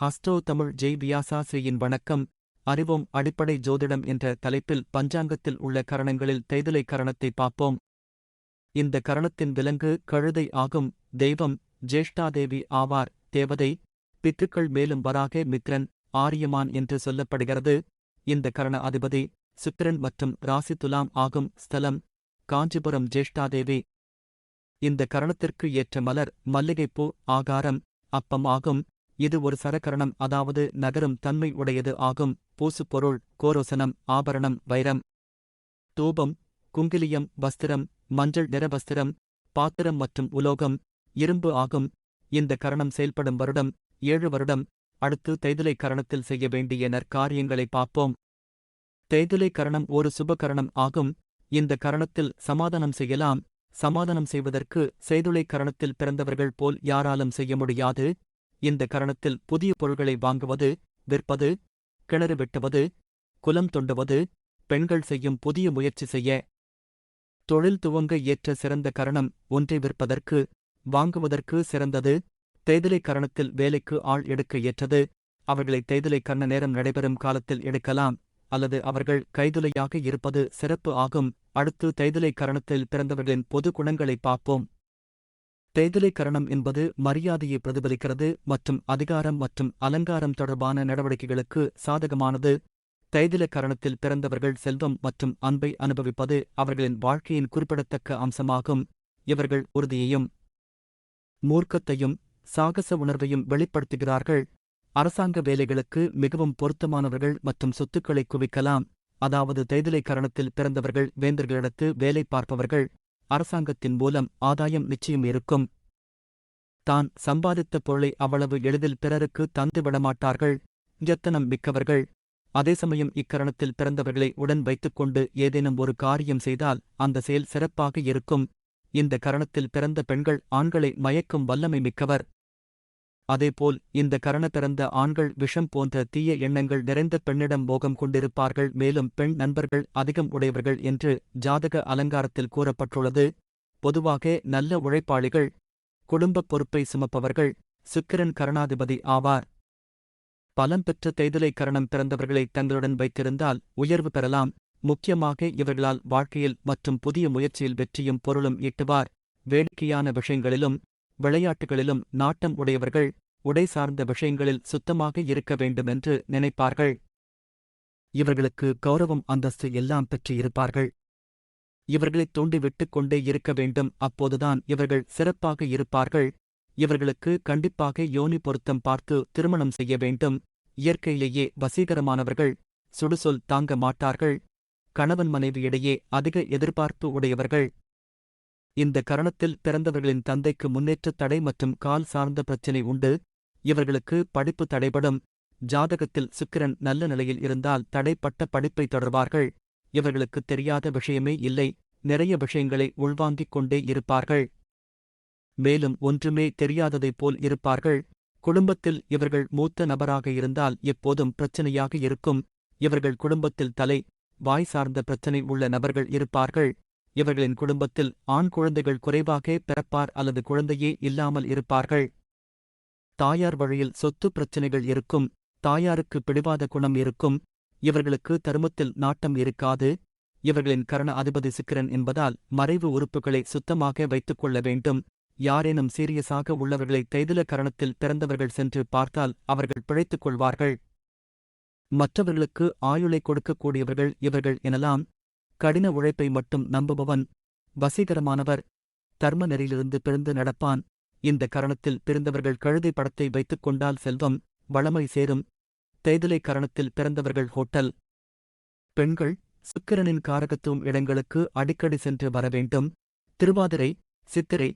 ஹஸ்டோ தமிழ் ஜெய் வியாசாஸ்ரீயின் வணக்கம் அறிவோம் அடிப்படை ஜோதிடம் என்ற தலைப்பில் பஞ்சாங்கத்தில் உள்ள கரணங்களில் தேய்தலை கரணத்தை பார்ப்போம். இந்த கரணத்தின் விலங்கு கழுதை ஆகும் தெய்வம் ஜேஷ்டாதேவி ஆவார் தேவதை பித்துக்கள் மேலும் வராக மித்ரன் ஆரியமான் என்று சொல்லப்படுகிறது. இந்த கரண அதிபதி சுக்கிரன் மற்றும் ராசி துலாம் ஆகும் ஸ்தலம் காஞ்சிபுரம் ஜேஷ்டாதேவி. இந்த கரணத்திற்கு ஏற்ற மலர் மல்லிகைப்பூ ஆகாரம் அப்பம் ஆகும். இது ஒரு சரகரணம் அதாவது நகரும் தன்மை உடையது ஆகும். பூசுப்பொருள் கோரோசனம் ஆபரணம் வைரம். தூபம் குங்கிலியம் வஸ்திரம் மஞ்சள் நிற வஸ்திரம் பாத்திரம் மற்றும் உலோகம் இரும்பு ஆகும். இந்த கரணம் செயல்படும் வருடம் ஏழு வருடம். அடுத்து தேய்தலை கரணத்தில் செய்ய வேண்டிய நற்காரியங்களை பார்ப்போம். தேய்தலை கரணம் ஒரு சுப கரணம் ஆகும். இந்த கரணத்தில் சமாதானம் செய்யலாம். சமாதானம் செய்வதற்கு செய்துளை கரணத்தில் பிறந்தவர்கள் போல் யாராலும் செய்ய முடியாது. இந்த கரணத்தில் புதிய பொருள்களை வாங்குவது விற்பது கிணறு வெட்டுவது குலம் தொண்டுவது பெண்கள் செய்யும் புதிய முயற்சி செய்ய. தொழில் துவங்க ஏற்ற சிறந்த கரணம் ஒன்றை விற்பதற்கு வாங்குவதற்கு சிறந்தது. தேதிலை கரணத்தில் வேலைக்கு ஆள் எடுக்க ஏற்றது. அவர்களை தேதிலை கண்ண நேரம் நடைபெறும் காலத்தில் எடுக்கலாம் அல்லது அவர்கள் கைதுலையாக இருப்பது சிறப்பு ஆகும். அடுத்து தைதிலை கரணத்தில் பிறந்தவர்களின் பொது குணங்களை பார்ப்போம். தேர்தலைக்கரணம் கரணம் என்பது மரியாதையை பிரதிபலிக்கிறது மற்றும் அதிகாரம் மற்றும் அலங்காரம் தொடர்பான நடவடிக்கைகளுக்கு சாதகமானது. தைதில கரணத்தில் பிறந்தவர்கள் செல்வம் மற்றும் அன்பை அனுபவிப்பது அவர்களின் வாழ்க்கையின் குறிப்பிடத்தக்க அம்சமாகும். இவர்கள் உறுதியையும் மூர்க்கத்தையும் சாகச உணர்வையும் வெளிப்படுத்துகிறார்கள். அரசாங்க வேலைகளுக்கு மிகவும் பொருத்தமானவர்கள் மற்றும் சொத்துக்களை குவிக்கலாம். அதாவது தேய்தலை கரணத்தில் பிறந்தவர்கள் வேந்தர்களிடத்து வேலை பார்ப்பவர்கள் அரசாங்கத்தின் மூலம் ஆதாயம் நிச்சயம் இருக்கும். தான் சம்பாதித்த பொருளை அவ்வளவு எளிதில் பிறருக்கு தந்து விடமாட்டார்கள். யத்தனம் மிக்கவர்கள். அதே சமயம் இக்கரணத்தில் பிறந்தவர்களை உடன் வைத்துக்கொண்டு ஏதேனும் ஒரு காரியம் செய்தால் அந்த செயல் சிறப்பாக இருக்கும். இந்த கரணத்தில் பிறந்த பெண்கள் ஆண்களை மயக்கும் வல்லமை மிக்கவர். அதேபோல் இந்த கரண ஆண்கள் விஷம் போன்ற தீய எண்ணங்கள் நிறைந்த பெண்ணிடம் மோகம் கொண்டிருப்பார்கள். மேலும் பெண் நண்பர்கள் அதிகம் உடையவர்கள் என்று ஜாதக அலங்காரத்தில் கூறப்பட்டுள்ளது. பொதுவாக நல்ல உழைப்பாளிகள் குடும்பப் பொறுப்பை சுமப்பவர்கள் சுக்கிரன் கரணாதிபதி ஆவார். பலம் பெற்ற தேய்தலை கரணம் பிறந்தவர்களை தங்களுடன் வைத்திருந்தால் உயர்வு பெறலாம். முக்கியமாக இவர்களால் வாழ்க்கையில் மற்றும் புதிய முயற்சியில் வெற்றியும் பொருளும் ஈட்டுவார். வேடிக்கையான விஷயங்களிலும் விளையாட்டுகளிலும் நாட்டம் உடையவர்கள் உடை சார்ந்த விஷயங்களில் சுத்தமாக இருக்க வேண்டுமென்று நினைப்பார்கள். இவர்களுக்கு கௌரவம் அந்தஸ்து எல்லாம் பெற்று இருப்பார்கள். இவர்களைத் தூண்டிவிட்டுக் கொண்டே இருக்க வேண்டும். அப்போதுதான் இவர்கள் சிறப்பாக இருப்பார்கள். இவர்களுக்கு கண்டிப்பாக யோனி பொருத்தம் பார்த்து திருமணம் செய்ய வேண்டும். இயற்கையிலேயே வசீகரமானவர்கள் சுடுசொல் தாங்க மாட்டார்கள். கணவன் மனைவியிடையே அதிக எதிர்பார்ப்பு உடையவர்கள். இந்த கரணத்தில் பிறந்தவர்களின் தந்தைக்கு முன்னேற்றத் தடை மற்றும் கால் சார்ந்த பிரச்சினை உண்டு. இவர்களுக்கு படிப்பு தடைபடும். ஜாதகத்தில் சுக்கிரன் நல்ல நிலையில் இருந்தால் தடைப்பட்ட படிப்பை தொடர்வார்கள். இவர்களுக்கு தெரியாத விஷயமே இல்லை. நிறைய விஷயங்களை உள்வாங்கிக் கொண்டே இருப்பார்கள். மேலும் ஒன்றுமே தெரியாததைப் போல் இருப்பார்கள். குடும்பத்தில் இவர்கள் மூத்த நபராக இருந்தால் எப்போதும் பிரச்சனையாக இருக்கும். இவர்கள் குடும்பத்தில் தலை வாய் சார்ந்த பிரச்சனை உள்ள நபர்கள் இருப்பார்கள். இவர்களின் குடும்பத்தில் ஆண் குழந்தைகள் குறைவாக பிறப்பார் அல்லது குழந்தையே இல்லாமல் இருப்பார்கள். தாயார் வழியில் சொத்து பிரச்சினைகள் இருக்கும் தாயாருக்கு பிடிவாத குணம் இருக்கும் இவர்களுக்கு தருமத்தில் நாட்டம் இருக்காது இவர்களின் கரண அதிபதி சிக்கிரன் என்பதால் மறைவு உறுப்புகளை சுத்தமாக வைத்துக் கொள்ள வேண்டும். யாரேனும் சீரியஸாக உள்ளவர்களை தைதில கரணத்தில் பிறந்தவர்கள் சென்று பார்த்தால் அவர்கள் பிழைத்துக் கொள்வார்கள். மற்றவர்களுக்கு ஆயுளை கொடுக்கக்கூடியவர்கள் இவர்கள் எனலாம். கடின உழைப்பை மட்டும் நம்புபவன் வசீகரமானவர். தர்ம நெறியிலிருந்து பிறந்து நடப்பான். இந்த கரணத்தில் பிறந்தவர்கள் கழுதை படத்தை வைத்துக் கொண்டால் செல்வம் வளமை சேரும். தேதிலை கரணத்தில் பிறந்தவர்கள் ஹோட்டல். பெண்கள் சுக்கிரனின் காரகத்துவம் இடங்களுக்கு அடிக்கடி சென்று வர வேண்டும். திருவாதிரை சித்திரை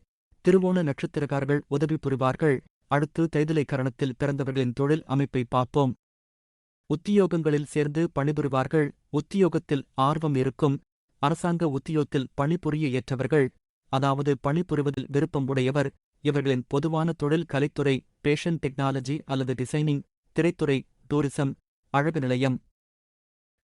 திருவோண நட்சத்திரக்காரர்கள் உதவி புரிவார்கள். அடுத்து தேய்தலை கரணத்தில் பிறந்தவர்களின் தொழில் அமைப்பை பார்ப்போம். உத்தியோகங்களில் சேர்ந்து பணிபுரிவார்கள். உத்தியோகத்தில் ஆர்வம் இருக்கும். அரசாங்க உத்தியோகத்தில் பணிபுரிய ஏற்றவர்கள். அதாவது பணிபுரிவதில் விருப்பம் உடையவர். இவர்களின் பொதுவான தொழில் கலைத்துறை பேஷன் டெக்னாலஜி அல்லது டிசைனிங் திரைத்துறை டூரிசம் அழகு நிலையம்.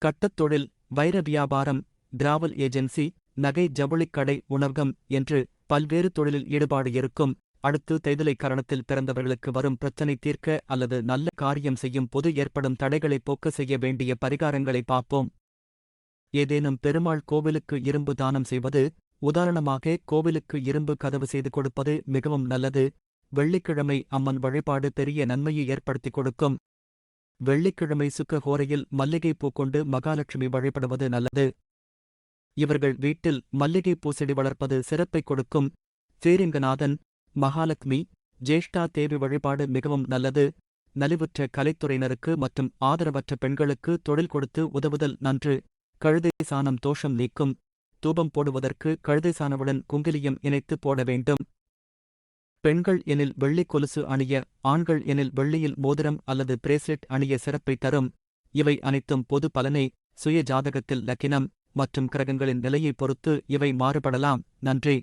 கட்டத் தொழில் வைர வியாபாரம் டிராவல் ஏஜென்சி நகை ஜவுளிக் கடை உணவகம் என்று பல்வேறு தொழிலில் ஈடுபாடு இருக்கும். அடுத்து தேய்தலை கரணத்தில் பிறந்தவர்களுக்கு வரும் பிரச்சனை தீர்க்க அல்லது நல்ல காரியம் செய்யும் போது ஏற்படும் தடைகளை போக்க செய்ய வேண்டிய பரிகாரங்களை பார்ப்போம். ஏதேனும் பெருமாள் கோவிலுக்கு இரும்பு தானம் செய்வது உதாரணமாக கோவிலுக்கு இரும்பு கதவு செய்து கொடுப்பது மிகவும் நல்லது. வெள்ளிக்கிழமை அம்மன் வழிபாடு பெரிய நன்மையை ஏற்படுத்திக் கொடுக்கும். வெள்ளிக்கிழமை சுக்க ஹோரையில் மல்லிகைப்பூ கொண்டு மகாலட்சுமி வழிபடுவது நல்லது. இவர்கள் வீட்டில் மல்லிகைப்பூ செடி வளர்ப்பது சிறப்பைக் கொடுக்கும். சேரிங்கநாதன் மகாலட்சுமி ஜேஷ்டா தேவி வழிபாடு மிகவும் நல்லது. நலிவுற்ற கலைத்துறையினருக்கு மற்றும் ஆதரவற்ற பெண்களுக்கு தொழில் கொடுத்து உதவுதல் நன்று. கழுதை சாணம் தோஷம் நீக்கும். தூபம் போடுவதற்கு கழுதை சாணவுடன் குங்கிலியம் இணைத்து போட வேண்டும். பெண்கள் எனில் வெள்ளிக் கொலுசு அணிய ஆண்கள் எனில் வெள்ளியில் மோதிரம் அல்லது பிரேஸ்லெட் அணிய சிறப்பை தரும். இவை அனைத்தும் பொது பலனை சுய ஜாதகத்தில் லக்கினம் மற்றும் கிரகங்களின் நிலையைப் பொறுத்து இவை மாறுபடலாம். நன்றி.